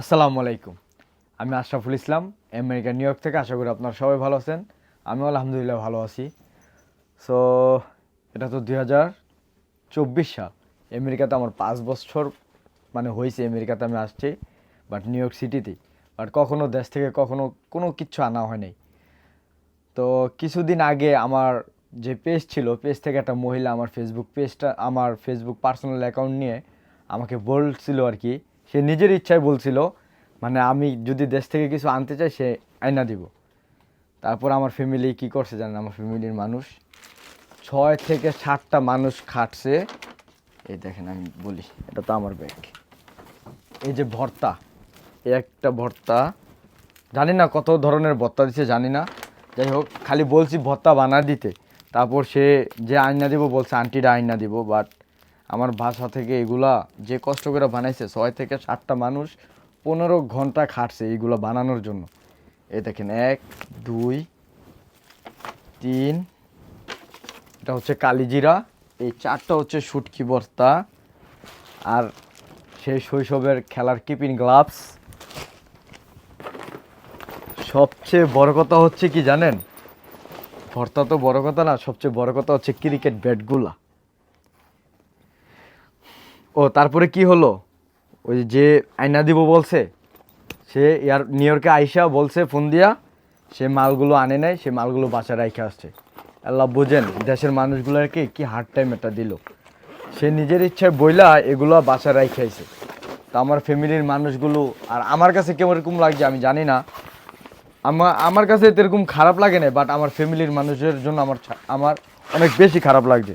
আসসালামু আলাইকুম। আমি Ashraful Islam, America, New York থেকে। আশা করি আপনারা সবাই ভালো আছেন। আমিও আলহামদুলিল্লাহ ভালো আছি। সো এটা তো দুই হাজার চব্বিশ সাল। আমেরিকাতে আমার পাঁচ বছর মানে হয়েছে আমেরিকাতে আমি আসছি বাট নিউ ইয়র্ক সিটিতেই বাট কখনো দেশ থেকে কখনো কোনো কিছু আনা হয় নাই। তো কিছুদিন আগে আমার যে পেজ ছিল পেজ থেকে একটা মহিলা আমার ফেসবুক পেজটা আমার ফেসবুক পার্সোনাল অ্যাকাউন্ট নিয়ে আমাকে বলছিল আর কি সে নিজের ইচ্ছায় বলছিল মানে আমি যদি দেশ থেকে কিছু আনতে চাই, সে আয়না দিব। তারপর আমার ফ্যামিলি কি করছে জানেন? আমার ফ্যামিলির মানুষ, ছয় থেকে সাতটা মানুষ খাটছে। এই দেখেন, আমি বলি, এটা তো আমার ব্যাগ। এই যে ভর্তা একটা ভর্তা, জানি না কত ধরনের ভর্তা দিচ্ছে জানি না। যাই হোক, খালি বলছি ভর্তা বানা দিতে। তারপর সে যে আয়না দিব, বলছে, আন্টিরা আয়না দিব। বাট আমার বাসা থেকে এগুলা যে কষ্ট করে বানাইছে, ছয় থেকে সাতটা মানুষ পনেরো ঘণ্টা খাটছে এইগুলো বানানোর জন্য। এই দেখেন, এক, দুই, তিন, এটা হচ্ছে কালিজিরা, এই চারটা হচ্ছে শুটকি বস্তা আর সেই শৈশবের খেলার কিপিং গ্লাভস। সবচেয়ে বড় কথা হচ্ছে কি জানেন? ভর্তা তো বড় কথা না, সবচেয়ে বড় কথা হচ্ছে ক্রিকেট ব্যাটগুলা। ও, তারপরে কি হলো? ওই যে আয়না দিব বলছে, সে ইয়ার নিউ ইয়র্কে আইসা বলছে ফোন দিয়া, সে মালগুলো আনে নাই, সে মালগুলো বাসায় রাখে আসছে। আল্লাহ বোঝেন, দেশের মানুষগুলোকে কি হার্ড টাইম এটা দিল। সে নিজের ইচ্ছায় বইলা এগুলো বাসায় আইছে। তা আমার ফ্যামিলির মানুষগুলো, আর আমার কাছে কেমন লাগছে আমি জানি না। আমার আমার কাছে এরকম খারাপ লাগে না বাট আমার ফ্যামিলির মানুষের জন্য আমার আমার অনেক বেশি খারাপ লাগছে।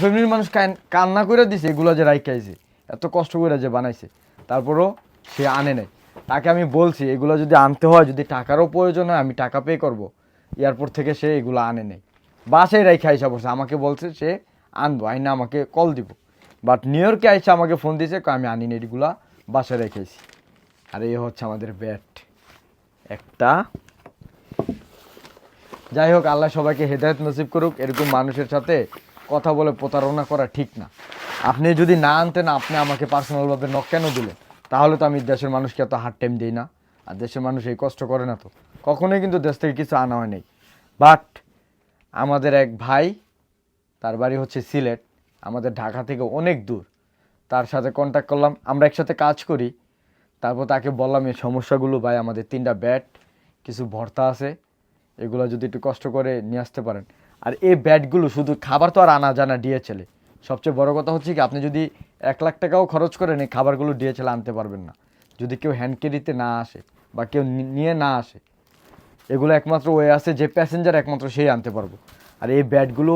ফ্যামিলির মানুষ কান্না করে দিছে, এগুলো যে রাইখাইছে এত কষ্ট করে যে বানাইছে। তারপরও সে আনে নাই। তাকে আমি বলছি, এগুলো যদি আনতে হয়, যদি টাকারও প্রয়োজন হয়, আমি টাকা পে করব। এয়ারপোর্ট থেকে সে এগুলো আনে নেই। বাসায় রাইখে আইসা বসে। আমাকে বলছে, সে আনব, আইনা আমাকে কল দিব। বাট নিউ ইয়র্কে আইসা আমাকে ফোন দিয়েছে আমি আনি এগুলা, বাসায় রেখেছি আর এই হচ্ছে আমাদের ব্যাট একটা। যাই হোক, আল্লাহ সবাইকে হেদায়ত নসিব করুক। এরকম মানুষের সাথে কথা বলে প্রতারণা করা ঠিক না। আপনি যদি না আনতেন, আপনি আমাকে পার্সোনালভাবে নক কেন দিলেন? তাহলে তো আমি দেশের মানুষকে এত হার্ড টাইম দিই না। আর দেশের মানুষ এই কষ্ট করে না তো। কখনোই কিন্তু দেশ থেকে কিছু আনা হয় নাই। বাট আমাদের এক ভাই, তার বাড়ি হচ্ছে সিলেট, আমাদের ঢাকা থেকে অনেক দূর। তার সাথে কন্ট্যাক্ট করলাম, আমরা একসাথে কাজ করি। তারপর তাকে বললাম, এই সমস্যাগুলো ভাই, আমাদের তিনটা ব্যাট কিছু ভর্তা আছে। এগুলো যদি একটু কষ্ট করে নিয়ে আসতে পারেন। আর এই ব্যাটগুলো শুধু খাবার তো আর আনা জানা ডিএচএলে সবচেয়ে বড় কথা হচ্ছে কি, আপনি যদি এক লাখ টাকাও খরচ করেন, এই খাবারগুলো ডিএচএলে আনতে পারবেন না। যদি কেউ হ্যান্ড ক্যারিতে না আসে বা কেউ নিয়ে না আসে, এগুলো একমাত্র ওয়ে আছে, যে প্যাসেঞ্জার একমাত্র সেই আনতে পারব। আর এই ব্যাটগুলো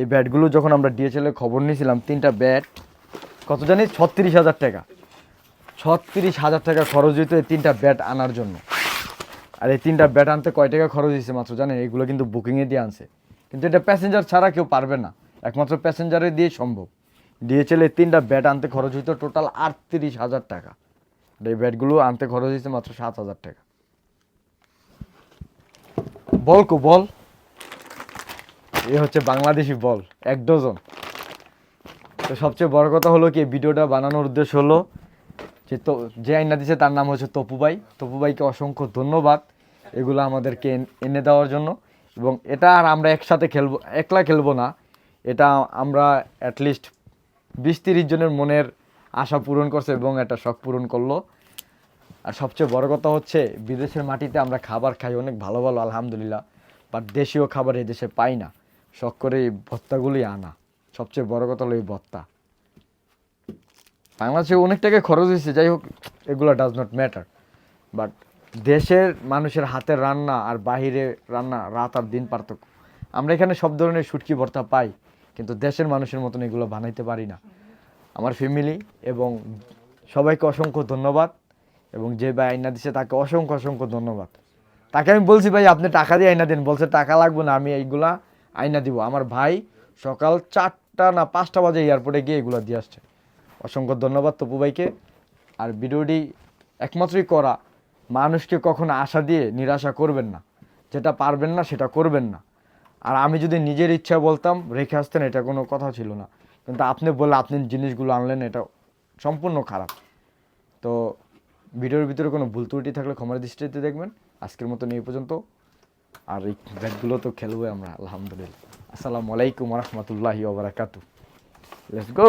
এই ব্যাটগুলো যখন আমরা ডিএচএলে খবর নিয়েছিলাম, তিনটা ব্যাট কত জানি? ছত্রিশ হাজার টাকা। ছত্রিশ হাজার টাকা খরচ হইতো এই তিনটা ব্যাট আনার জন্য। আর এই তিনটা ব্যাট আনতে কয় টাকা খরচ হয়েছে মাত্র জানেন? এগুলো কিন্তু বুকিংয়ে দিয়ে আনছে। কিন্তু এটা প্যাসেঞ্জার ছাড়া কেউ পারবে না। একমাত্র প্যাসেঞ্জারে দিয়ে সম্ভব। ডিএচএল এই তিনটা ব্যাট আনতে খরচ হইতো টোটাল আটত্রিশ হাজার টাকা। আর এই ব্যাটগুলো আনতে খরচ হয়েছে মাত্র সাত হাজার টাকা। বল কো, বল। এ হচ্ছে বাংলাদেশি বল, এক ডজন তো সবচেয়ে বড় কথা হলো কি ভিডিওটা বানানোর উদ্দেশ্য হলো যে তো, যে আইনা দিছে, তার নাম হচ্ছে তপুবাই। তপুবাইকে অসংখ্য ধন্যবাদ এগুলো আমাদেরকে এনে দেওয়ার জন্য। এবং এটা আর আমরা একসাথে খেলব, একলা খেলব না। এটা আমরা অ্যাটলিস্ট বিশ তিরিশ জনের মনের আশা পূরণ করছে এবং এটা শখ পূরণ করল। আর সবচেয়ে বড় কথা হচ্ছে, বিদেশের মাটিতে আমরা খাবার খাই অনেক ভালো ভালো, আলহামদুলিল্লাহ। বাট দেশীয় খাবার এই দেশে পাই না। শখ করে এই ভত্তাগুলি আনা। সবচেয়ে বড় কথা হলো এই ভত্তা। বাংলাদেশে অনেক টাকা খরচ হয়েছে, যাই হোক, এগুলো ডাজ নট ম্যাটার বাট দেশের মানুষের হাতের রান্না আর বাহিরে রান্না রাত আর দিন পার্থক্য। আমরা এখানে সব ধরনের শুটকি, ভর্তা পাই, কিন্তু দেশের মানুষের মতন এগুলো বানাইতে পারি না। আমার ফ্যামিলি এবং সবাইকে অসংখ্য ধন্যবাদ এবং যে ভাই আইনা দিছে তাকে অসংখ্য অসংখ্য ধন্যবাদ। তাকে আমি বলছি, ভাই, আপনি টাকা দিয়ে আইনা দিন। বলছে, টাকা লাগবে না, আমি এইগুলা আইনা দিব। আমার ভাই সকাল চারটা না পাঁচটা বাজে এয়ারপোর্টে গিয়ে এগুলো দিয়ে আসছে। অসংখ্য ধন্যবাদ তপু ভাইকে। আর ভিডিওটি একমাত্রই করা, মানুষকে কখনো আশা দিয়ে নিরাশা করবেন না। যেটা পারবেন না, সেটা করবেন না। আর আমি যদি নিজের ইচ্ছা বলতাম, রেখে আসতেন, এটা কোনো কথা ছিল না। কিন্তু আপনি বলে আপনি জিনিসগুলো আনলেন, এটা সম্পূর্ণ খারাপ। তো ভিডিওর ভিতরে কোনো ভুল ত্রুটি থাকলে ক্ষমার দৃষ্টিতে দেখবেন। আজকের মতন এই পর্যন্ত। আর এই ব্যাটগুলো তো খেলব আমরা, আলহামদুলিল্লাহ। আসসালামু আলাইকুম রহমতুল্লাহি ওবরাকাতু লেটস গো